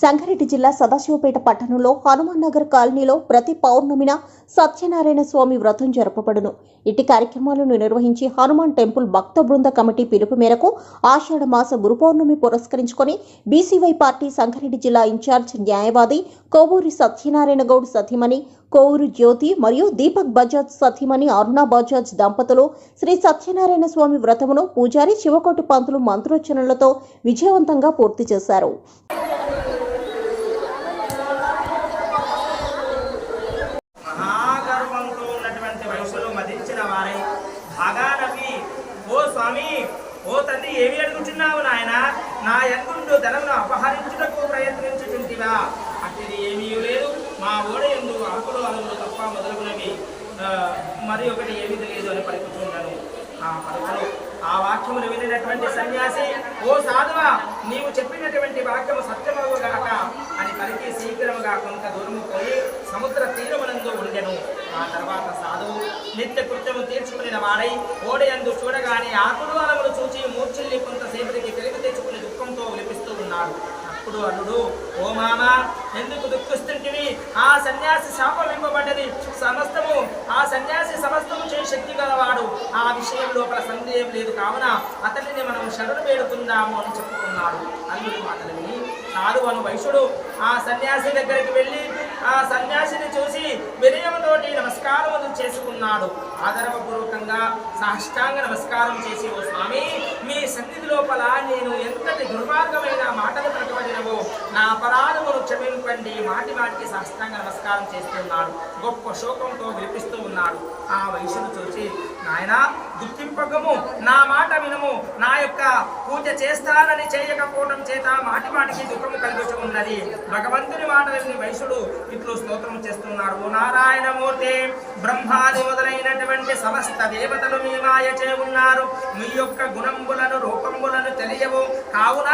సంగారెడ్డి జిల్లా సదాశివపేట పట్టణంలో హనుమాన్ నగర్ కాలనీలో ప్రతి పౌర్ణమిన సత్యనారాయణ స్వామి వ్రతం జరపబడును. ఇట్టి కార్యక్రమాలను నిర్వహించి హనుమాన్ టెంపుల్ భక్త బృంద కమిటీ పిలుపు మేరకు ఆషాఢ మాస గురు పౌర్ణమి పురస్కరించుకొని బీసీవై పార్టీ సంగారెడ్డి జిల్లా ఇన్ఛార్జ్ న్యాయవాది కోవూరి సత్యనారాయణ గౌడ్ సతీమణి కోవూరు జ్యోతి మరియు దీపక్ బజాజ్ సతీమణి అరుణ బజాజ్ దంపతులు శ్రీ సత్యనారాయణ స్వామి వ్రతమును పూజారి శివకోటి పంతులు మంత్రోచ్చరణలతో విజయవంతంగా పూర్తి చేశారు. బాగానవి ఓ స్వామి ఓ తండ్రి ఏమి అడుగుతున్నావు నాయన? నా ఎందు ధనమును అపహరించుటకు ప్రయత్నించుచుంటివా? అట్టిది ఏమీ లేదు. మా ఓడ ఎందు ఆకులు అలుగులు తప్ప మొదలుగునవి. మరి ఒకటి ఏమీ తెలియదు అని పలుకుతున్నాను ఆ పలుకులు ఆ వాక్యమును వినినటువంటి సన్యాసి ఓ సాధువా నీవు చెప్పినటువంటి వాక్యము సత్యమవుగాక అని పలికి శీఘ్రముగా కొంత దూరము పోయి సముద్ర తీరమునందు ఉండెను. ఆ తర్వాత కాదు. నిత్య కృత్యము తీర్చుకుని వాడై ఓడయందు చూడగానే ఆకుడు అలములు చూచి మూర్చిల్లి కొంతసేపటికి తెలివి తెచ్చుకుని దుఃఖంతో విలిపిస్తూ ఉన్నాడు. అప్పుడు అల్లుడు ఓ మామ ఎందుకు దుఃఖిస్తుంటివి? ఆ సన్యాసి శాపం ఇవ్వబడ్డది. సమస్తము ఆ సన్యాసి సమస్తము చేయ శక్తి గలవాడు. ఆ విషయం లోపల సందేహం లేదు. కావున అతనిని మనం శరణు వేడుకుందాము అని చెప్పుకున్నాడు. అల్లుడు మాటలు విని సాధువను వైశ్యుడు ఆ సన్యాసి దగ్గరికి వెళ్ళి ఆ సన్యాసిని చూసి వినయముతోటి నమస్కారములు చేసుకున్నాడు. ఆదరవపూర్వకంగా సాష్టాంగ నమస్కారం చేసి ఓ స్వామి మీ సన్నిధి లోపల నేను ఎంతటి దుర్మార్గమైన మాటలు ప్రకటినవో నా అపరాధమును క్షమింపండి మాటి మాటికి సాష్టాంగ నమస్కారం చేస్తున్నాడు. గొప్ప శోకంతో విలిపిస్తూ ఉన్నాడు. ఆ వయసును చూసి నాయనా దుఃఖింపకము నా మాట వినము. నా యొక్క పూజ చేస్తానని చేయకపోవడం చేత మాటి మాటికి దుఃఖము కలిగించి ఉన్నది. భగవంతుని మాట విని వైశ్యుడు ఇట్లు స్తోత్రం చేస్తున్నారు నారాయణమూర్తి బ్రహ్మాది మొదలైనటువంటి సమస్త దేవతలు మీ మాయ చే ఉన్నారు. మీ యొక్క గుణంబులను రూపంబులను తెలియవు. కావున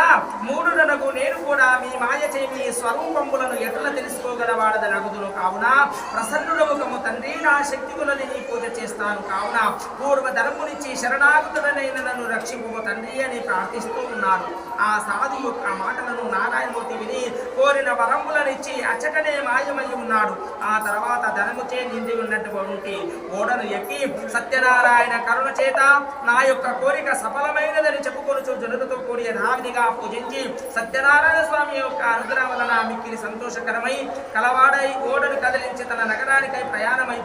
మూడునకు నేను కూడా మీ మాయ చే మీ స్వరూపంబులను ఎట్లా గలవాడద అగుదును కావున ప్రసన్నుడముఖము తండ్రి నా శక్తికులని నీ పూజ చేస్తాను. కావున పూర్వ ధర్మునిచ్చి శరణాగతుడనైన నన్ను రక్షింపు తండ్రి అని ప్రార్థిస్తూ ఉన్నారు ఆ సాధు యొక్క మాటలను నారాయణమూర్తి కోరిన వరములనిచ్చి అచ్చటనే మాయమై ఉన్నాడు. ఆ తర్వాత ధనముచే నిండి ఉన్నటువంటి ఓడను ఎక్కి సత్యనారాయణ కరుణ చేత నా యొక్క కోరిక సఫలమైనదని చెప్పుకొనుచు జనులతో కూడిన యథావిధిగా పూజించి సత్యనారాయణ స్వామి యొక్క అనుగ్రహం వలన మిక్కిలి సంతోషకరమై కలవాడై ఓడను కదిలించి తన నగరానికై ప్రయాణమై